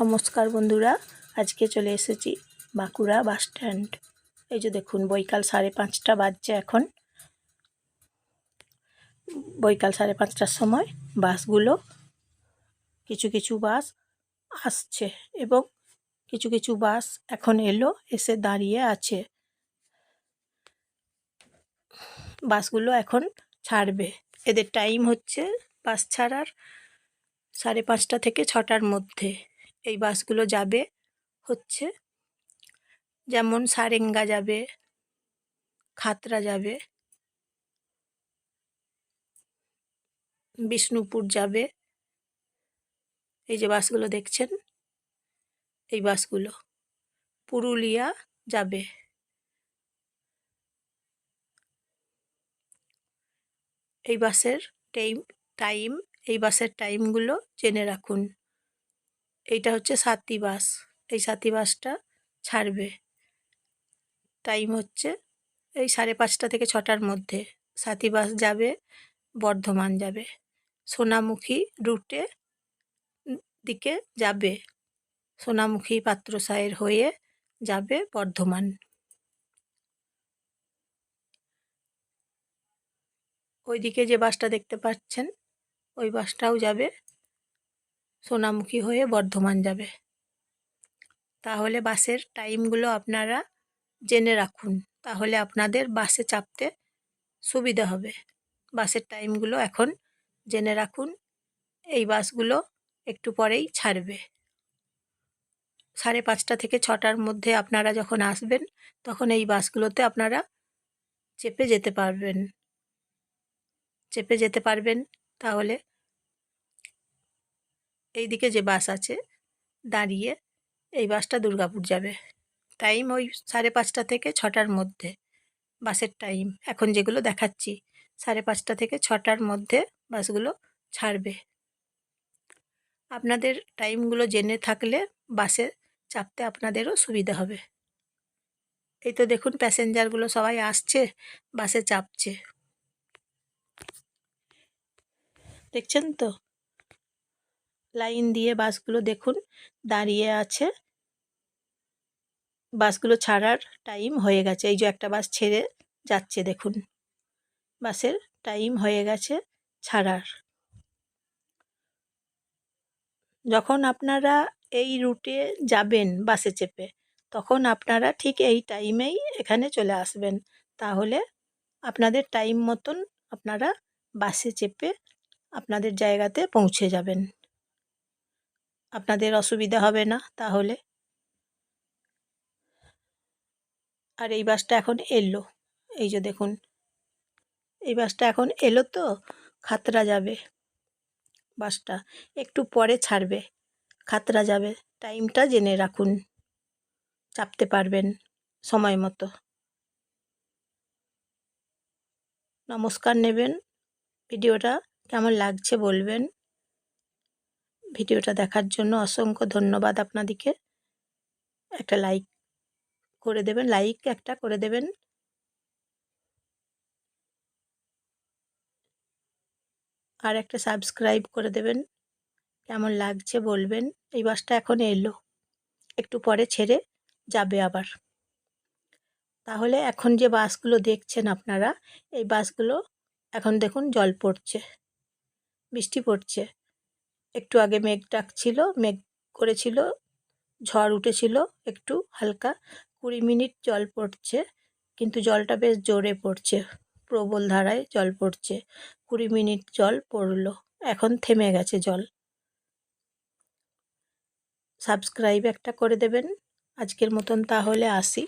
নমস্কার বন্ধুরা, আজকে চলে এসেছি বাঁকুড়া বাস স্ট্যান্ড। এই যে দেখুন, বৈকাল সাড়ে পাঁচটা বাজছে এখন। বৈকাল সাড়ে পাঁচটার সময় বাসগুলো, কিছু কিছু বাস আসছে এবং কিছু কিছু বাস এখন এলো, এসে দাঁড়িয়ে আছে। বাসগুলো এখন ছাড়বে। এদের টাইম হচ্ছে বাস ছাড়ার সাড়ে পাঁচটা থেকে ছটার মধ্যে। এই বাসগুলো যাবে হচ্ছে। যেমন সারেঙ্গা যাবে, খাতরা যাবে, বিষ্ণুপুর যাবে। এই যে বাসগুলো দেখছেন, এই বাসগুলো। পুরুলিয়া যাবে। এই বাসের টাইম টাইম, এই বাসের টাইমগুলো জেনে রাখুন। এইটা হচ্ছে সাতটি বাস। এই সাতটি বাসটা ছাড়বে। টাইম হচ্ছে এই সাড়ে পাঁচটা থেকে ছটার মধ্যে। সাথী বাস যাবে, বর্ধমান যাবে। সোনামুখী রুটে দিকে যাবে। সোনামুখী পাত্রসায়ের হয়ে যাবে বর্ধমান। ওইদিকে যে বাসটা দেখতে পাচ্ছেন, ওই বাসটাও যাবে সোনামুখী হয়ে বর্ধমান যাবে। তাহলে বাসের টাইমগুলো আপনারা জেনে রাখুন। তাহলে আপনাদের বাসে চাপতে সুবিধা হবে। বাসের টাইমগুলো এখন জেনে রাখুন। এই বাসগুলো একটু পরেই ছাড়বে। সাড়ে পাঁচটা থেকে ছটার মধ্যে আপনারা যখন আসবেন, তখন এই বাসগুলোতে আপনারা চেপে যেতে পারবেন। চেপে যেতে পারবেন, তাহলে এই দিকে যে বাস আছে, দাঁড়িয়ে এই বাসটা দুর্গাপুর যাবে। টাইম ওই সাড়ে পাঁচটা থেকে ছটার মধ্যে, বাসের টাইম এখন যেগুলো দেখাচ্ছি, সাড়ে পাঁচটা থেকে ছটার মধ্যে বাসগুলো ছাড়বে। আপনাদের টাইমগুলো জেনে থাকলে বাসে চাপতে আপনাদেরও সুবিধা হবে। এই তো দেখুন প্যাসেঞ্জারগুলো সবাই আসছে, বাসে চাপছে। দেখছেন তো? লাইন দিয়ে বাসগুলো দেখুন, দাঁড়িয়ে আছে। বাসগুলো ছাড়ার টাইম হয়ে গেছে। এই যে একটা বাস ছেড়ে যাচ্ছে দেখুন। বাসের টাইম হয়ে গেছে ছাড়ার। যখন আপনারা এই রুটে যাবেন বাসে চেপে, তখন আপনারা ঠিক এই টাইমেই এখানে চলে আসবেন। তাহলে আপনাদের টাইম মতন আপনারা বাসে চেপে আপনাদের জায়গাতে পৌঁছে যাবেন। আপনাদের অসুবিধা হবে না তাহলে? আর এই বাসটা এখন এলো। এই যে দেখুন, এই বাসটা এখন এলো তো, খাতরা যাবে বাসটা। একটু পরে ছাড়বে, খাতরা যাবে। টাইমটা জেনে রাখুন, চাপতে পারবেন সময় মতো। নমস্কার নেবেন, ভিডিওটা কেমন লাগছে বলবেন। ভিডিওটা দেখার জন্য অসংখ্য ধন্যবাদ আপনাদেরকে একটা লাইক করে দেবেন, লাইক একটা করে দেবেন। আর একটা সাবস্ক্রাইব করে দেবেন। কেমন লাগছে বলবেন। এই বাসটা এখন এলো। একটু পরে ছেড়ে যাবে আবার। তাহলে এখন যে বাসগুলো দেখছেন আপনারা, এই বাসগুলো এখন দেখুন জল পড়ছে, বৃষ্টি পড়ছে। একটু আগে মেঘ ডাকছিল, মেঘ করেছিল, ঝড় উঠেছিল একটু হালকা, কুড়ি মিনিট জল পড়ছে, কিন্তু জলটা বেশ জোরে পড়ছে, প্রবল ধারায় জল পড়ছে, কুড়ি মিনিট জল পড়ল, এখন থেমে গেছে জল। সাবস্ক্রাইব একটা করে দেবেন, আজকের মতন তাহলে আসি।